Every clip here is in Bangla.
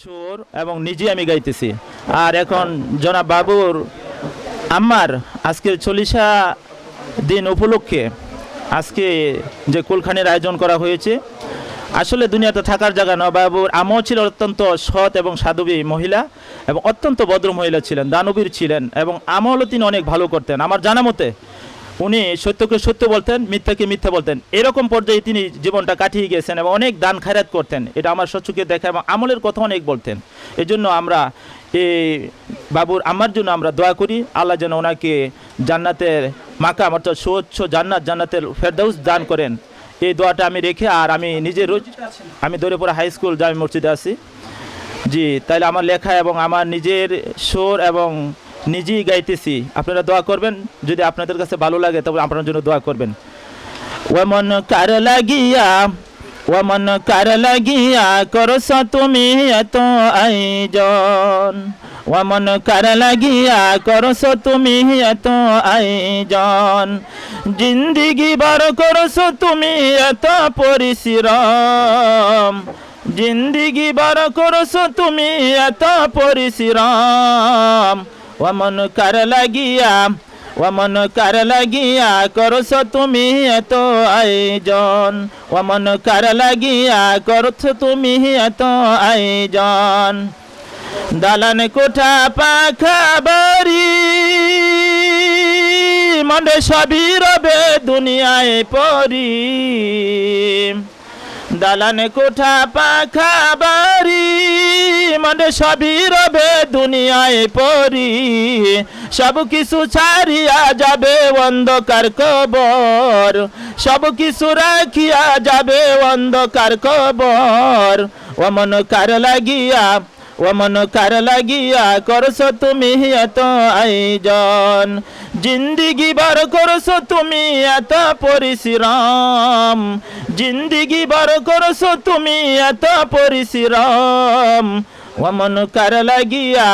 সুর এবং নিজে আমি গাইতেছি। আর এখন জনাব বাবুর আমার আজকের চল্লিশা দিন উপলক্ষে আজকে যে কুলখানের আয়োজন করা হয়েছে, আসলে দুনিয়াতে থাকার জায়গা নয়। বাবুর আমও ছিল অত্যন্ত সৎ এবং সাধবী মহিলা এবং অত্যন্ত ভদ্র মহিলা ছিলেন, দানবীর ছিলেন এবং আমলও তিনি অনেক ভালো করতেন। আমার জানা মতে উনি সত্যকে সত্য বলতেন, মিথ্যাকে মিথ্যা বলতেন। এরকম পর্যায়ে তিনি জীবনটা কাটিয়ে গেছেন এবং অনেক দান খায়রাত করতেন। এটা আমার সচুকে দেখা এবং আমলের কথা অনেক বলতেন। এজন্য আমরা এই বাবুর আমার জন্য আমরা দোয়া করি, আল্লাহ যেন ওনাকে জান্নাতের মাকাম অর্থাৎ সুচ্ছ জান্নাত, জান্নাতের ফেরদাউস দান করেন। এই দোয়াটা আমি রেখে আর আমি নিজে রোজ আমি দৌড়েপুরা হাই স্কুল জামি মসজিদে আছি। জি, তাইলে আমার লেখা এবং আমার নিজের সুর এবং নিজেই গাইতেছি। আপনারা দোয়া করবেন, যদি আপনাদের কাছে ভালো লাগে, তবে আপনার জন্য দোয়া করবেন। ওমন কার লাগিয়া, ওমন কার লাগিয়া করস তুমি এত আয়োজন। ওমন কার লাগিয়া করস তুমি এত আয়োজন। জিন্দিগি বার করস তুমি এত পরিশ্রম। জিন্দিগি বার করস তুমি এত পরিশ্রম। ওমন কার লাগিয়া, ওমন কার লাগিয়া, করছ তুমি এত আয়োজন। ওমন কার লাগিয়া, করছ তুমি এত আয়োজন। দালান কোঠা পাখা বাড়ি, মনে সবই রবে দুনিয়ায় পরি। দালান কোঠা পাখা বাড়ি, মনে সবই রবে দুনিয়ায় পরি সব কিছু ছাড়িয়া যাবে অন্ধকার কবর, সব কিছু রাখিয়া যাবে অন্ধকার কবর। অমন কার লাগিয়া ওমন কার লাগিয়া করছ তুমি এত আয়োজন? জিন্দিগি বার করছ তুমি এত পরিশ্রম। জিন্দিগি বার করছ তুমি এত পরিশ্রম। ওমন কার লাগিয়া,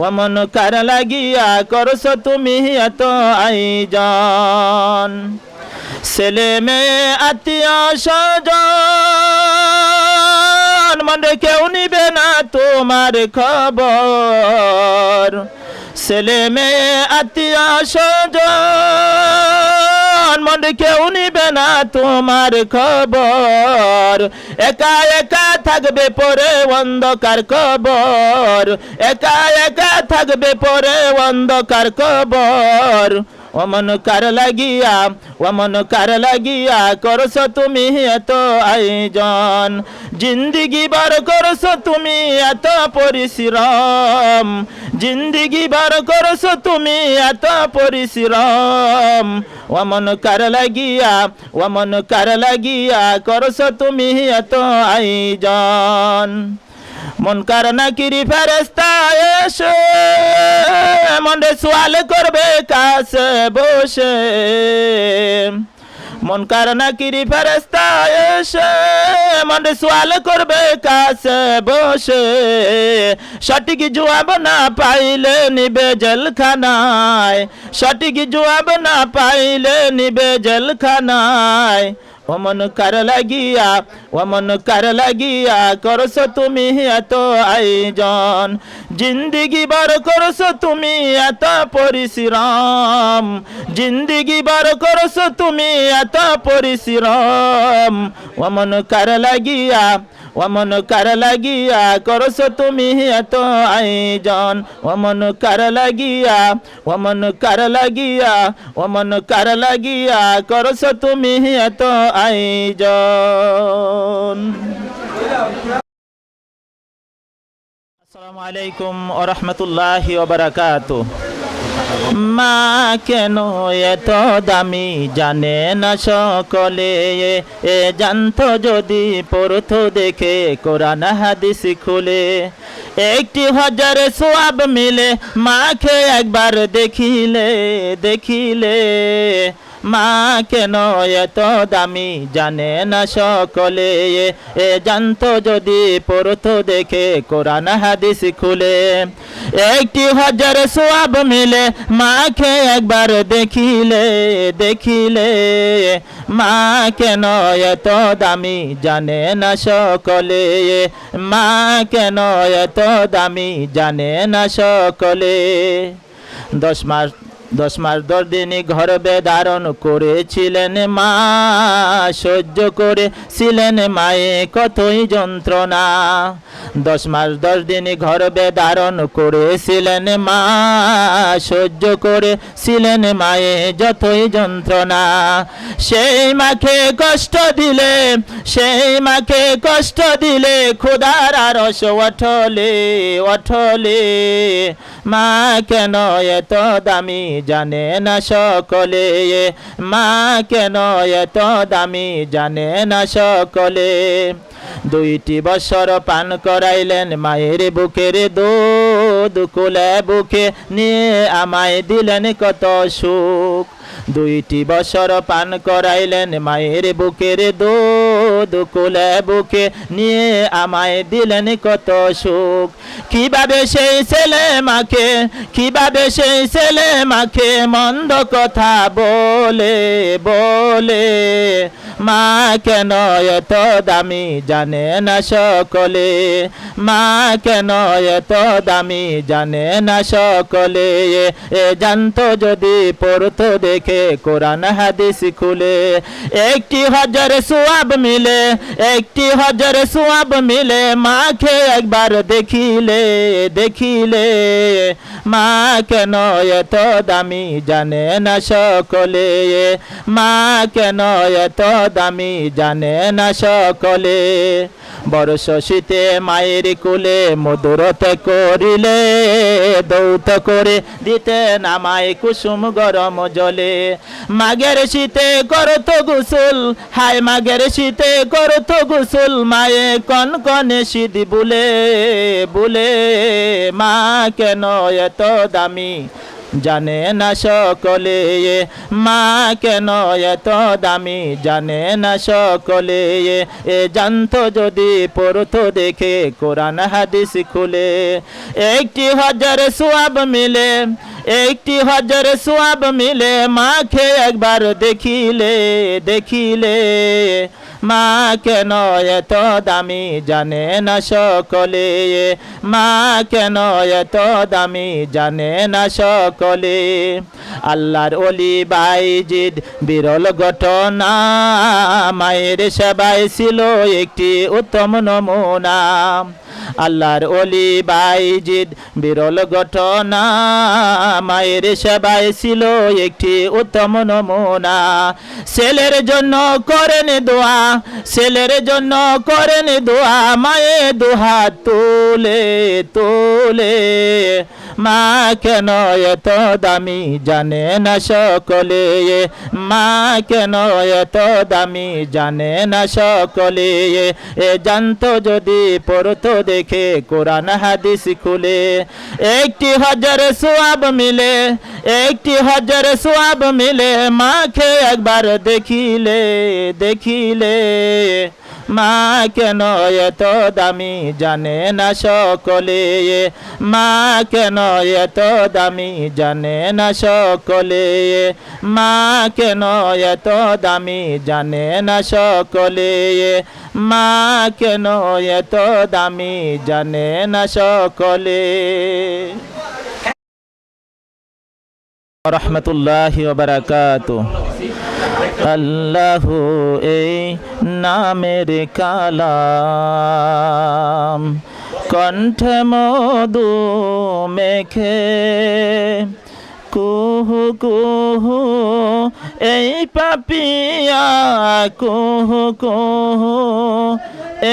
ওমন কার লাগিয়া করছ তুমি এত আয়োজন। ছেলে মেয়ে আত্মীয় স্বজন মানে কেউ নিবে না তোমার খবর। ছেলে মেয়ে, আত্মীয়, স্বজন মানে কেউ নিবে না তোমার খবর। একা একা থাকবে পরে অন্ধকার কবর একা একা থাকবে পরে অন্ধকার কবর ওমন কার লাগিয়া, ওমন কার লাগিয়া করছ তুমি এত আয়োজন। জিন্দিগি বার করছ তুমি এত পরিশ্রম। জিন্দিগি বার করছ তুমি এত পরিশ্রম। ওমন কার লাগিয়া, ওমন কার লাগিয়া করছ তুমি এত আয়োজন। মন কার নাকিরি ফেরেস্তা এসে মনে সোয়াল করবে, কাছে বসে। মন কার নাকিরি ফেরেস্তা এসে মনে সোয়াল করবে, কাছে বসে। সঠিক জবাব না পাইলে নিবে জেলখানায়। সঠিক জবাব না পাইলে নিবে জেলখানায়। ওমন কার লাগিয়া, ওমন কার লাগিয়া করছ তুমি এত আয়োজন। জিন্দিগি বার করছ তুমি এত পরিশ্রম। জিন্দিগি বার করছ তুমি এত পরিশ্রম। ওমন কার লাগিয়া ওমন কার লাগিয়া করছ তুমি এত আয়োজন? ওমন কার লাগিয়া, ওমন কার লাগিয়া, ওমন কার লাগিয়া করছ তুমি এত আয়োজন? আসসালামু আলাইকুম ও রহমতুল্লাহি মা কেন এত দামি জানে না সকলে? এ জানত যদি পড়ত দেখে কোরআন হাদিস খুলে। একটি হজার সোয়াব মিলে মাকে একবার দেখিলে দেখিলে। মা কেন এত দামি জানে না সকলে? এ জানতো যদি পড়তো দেখে কোরআন হাদিস খুলে। একটি হাজার সোয়াব মিলে মাকে একবার দেখিলে দেখিলে। মা কেন এত দামি জানে না সকলে? মা কেন এত দামি জানে না সকলে? দশ মাস দশ মাস দশ দিনই গর্ভে ধারণ করেছিলেন মা, সহ্য করে ছিলেন মায়ে কতই যন্ত্রণা। দশ মাস দশ দিনই গর্ভে ধারণ করেছিলেন মা, সহ্য করে ছিলেন মায়ে যতই যন্ত্রণা। সেই মাকে কষ্ট দিলে, সেই মাকে কষ্ট দিলে খুদার আরস অঠলে অঠলে। মা কেন এত দামি জানে না সকলে, মা কেন এত দামি? জানে না সকলে। দুইটি বছর পান করাইলেন মায়ের বুকের দুধ কুলে বুকে নিয়ে আমায় দিলেন কত সুখ। দুইটি বছর পান করাইলেন মায়ের বুকের দুধ কুলে বুকে নিয়ে আমায় দিলেন কত সুখ। কীভাবে সেই ছেলে মাকে, কীভাবে সেই ছেলে মাকে মন্দ কথা বলে বলে মা কেন এত দামি জানে না সকলে? মা কেন এত দামি জানে না সকলে? এ জানতো যদি পড়তো দেখে কোরআন হাদিস খুলে। একটি হাজার সোয়াব মিলে, একটি হাজার সোয়াব মিলে মাকে একবার দেখিলে দেখিলে। মা কেন এত দামি জানে না সকলে? মা কেন এত দামি জানে না সকলে। বর্ষ শীতে মায়ের কোলে মধুরত করিলে, দৌত করে দিতে নামায় কুসুম গরম জলে। মাগের শীতে করত গুসুল, হায় মাগের শীতে করত গুসুল, মায়ে কন কনে শীত বুলে বুলে। মা কেন এত দামি? জানে না সকলে মা কেন এত দামি? জানে না সকলে এ জানতো যদি পড়তো দেখে, কোরআন হাদিস খুলে। একটি হাজার সোয়াব মিলে, একটি হাজার সোয়াব মিলে মাকে একবার দেখিলে দেখিলে। মা কেন এত দামি জানে না সকলে? মা কেন এত দামি জানে না সকলে? আল্লাহর অলি বাইজিদ, বিরল ঘটনা। মায়ের সেবায় ছিল একটি উত্তম নমুনা। আল্লাহর অলি বাইজিদ, বিরল ঘটনা। মায়ের সেবায় ছিল একটি উত্তম নমুনা। ছেলের জন্য করেন দোয়া, ছেলের জন্য করেন দোয়া। মায়ে দোহা তোলে তোলে। মা কেন এত দামি জানে না সকলে? মা কেন এত দামি জানে না সকলে? এ জানতো যদি পড়তো দেখে কোরআন হাদিস খুলে। একটি হাজার সোয়াব মিলে, একটি হাজার সোয়াব মিলে মাকে একবার দেখিলে দেখিলে। মা কেন এত দামি জানে না সকলে? মা কেন এত দামি জানে না সকলে? মা কেন এত দামি জানে না সকলে? মা কেন এত দামি জানে না সকলে? রহমতুল্লাহ বারাকাতু আল্লাহ এই নামের কালাম। কণ্ঠে মধু মেখে কুহু কুহু, এই পাপিয়া কুহু কুহু,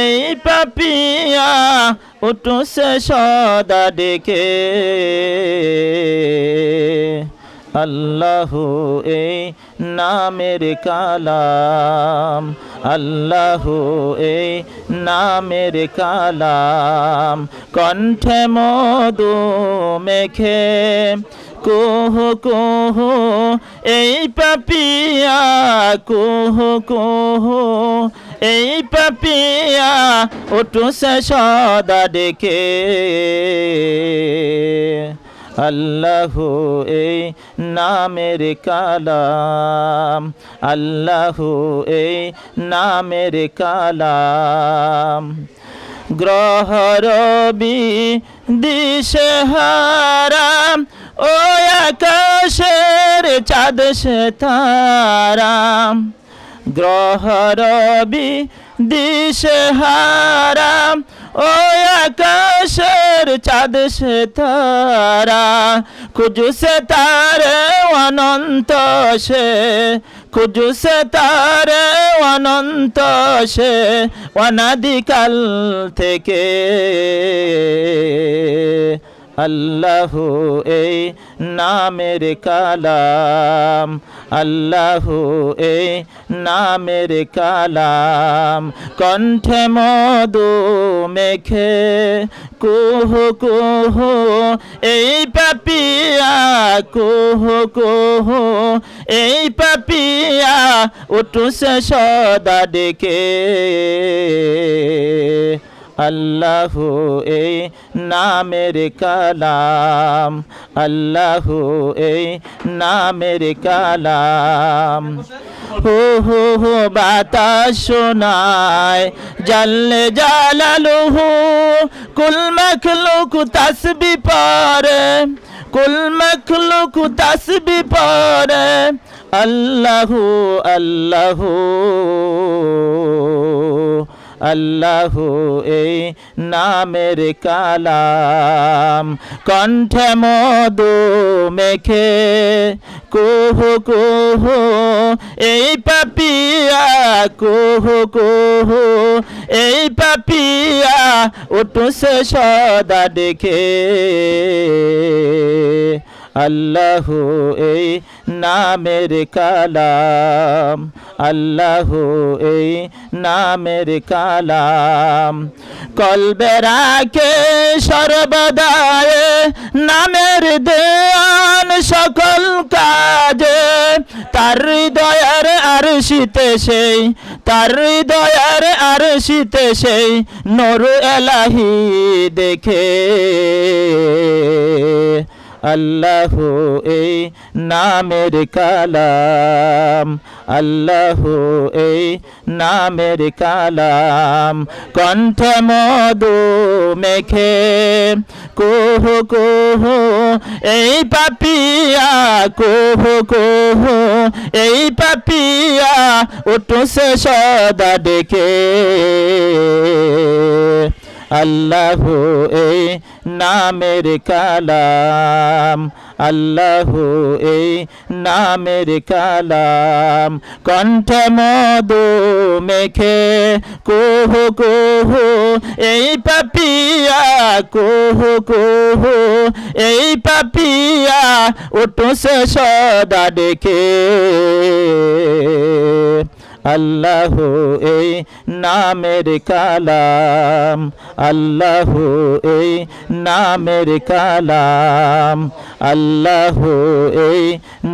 এই পাপিয়া উঠুছে সদা ডেকে। আল্লাহ এই নামের কালাম। আল্লাহ এই নামের কালাম। কণ্ঠে মধু মেখে কোহ কোহ, এই পাপিয়া কোহ কোহ, এই পাপিয়া ওটু সে সদা ডেকে। আল্লাহ এই নামের কালাম। আল্লাহ এই নামের কালাম। গ্রহ রবি দিশে হারাম ও আকাশের চাঁদ সে তারাম গ্রহ রবি দিশে হারাম ও আকাশের চাঁদ সে তারা। খুজু সে তারে অনন্ত সে খুজু সে তারে অনন্ত সে অনাদিকাল থেকে। আল্লাহ এই নামের কালাম, আল্লাহ এই নামের কালাম। কণ্ঠে মধু মেখে কুহ কুহ, এই পাপিয়া কুহ কুহ, এই পাপিয়া উঠু সে সদা ডেকে। আল্লাহ এই নামের কালাম। আল্লাহ এই নামের কালাম। হো হো হো, বাতাস শোনায়। জাল্লে জালালুহু, কুল মখলুক তাসবি পরে কুল মখলুক তাসবি পরে আল্লাহু আল্লাহু। আল্লাহ এই নামের কালাম। কণ্ঠে মধু মেখে, কুহু কুহু, এই পাপিয়া, কুহু কুহু, এই পাপিয়া উঠু সে সদা দেখে আল্লাহ এই নামের কালাম। আল্লাহ এই নামের কালাম। কলবে রাখে সর্বদায়, নামের দেয়ান সকল কাজে। তার হৃদয়ের আর শীতে সেই, তার হৃদয়ের আর শীতে সেই, নর এলাহি দেখে। আল্লাহ এই নামের কালাম, আল্লাহ এই নামের কালাম। কণ্ঠে মধু মেখে, কুহ কুহ, এই পাপিয়া, কুহ কুহ, এই পাপিয়া উঠু সে সদা ডেকে। আল্লাহ এই নামের কালাম, আল্লাহ এই নামের কালাম। কণ্ঠে মধু মেখে কুহ কুহ, এই পাপিয়া কুহ কুহ, এই পাপিয়া উঠু সে সদা ডেকে। আল্লাহ এই নামের কালাম আল্লাহ এই নামের কালাম আল্লাহ এই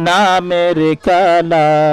নামের কালাম।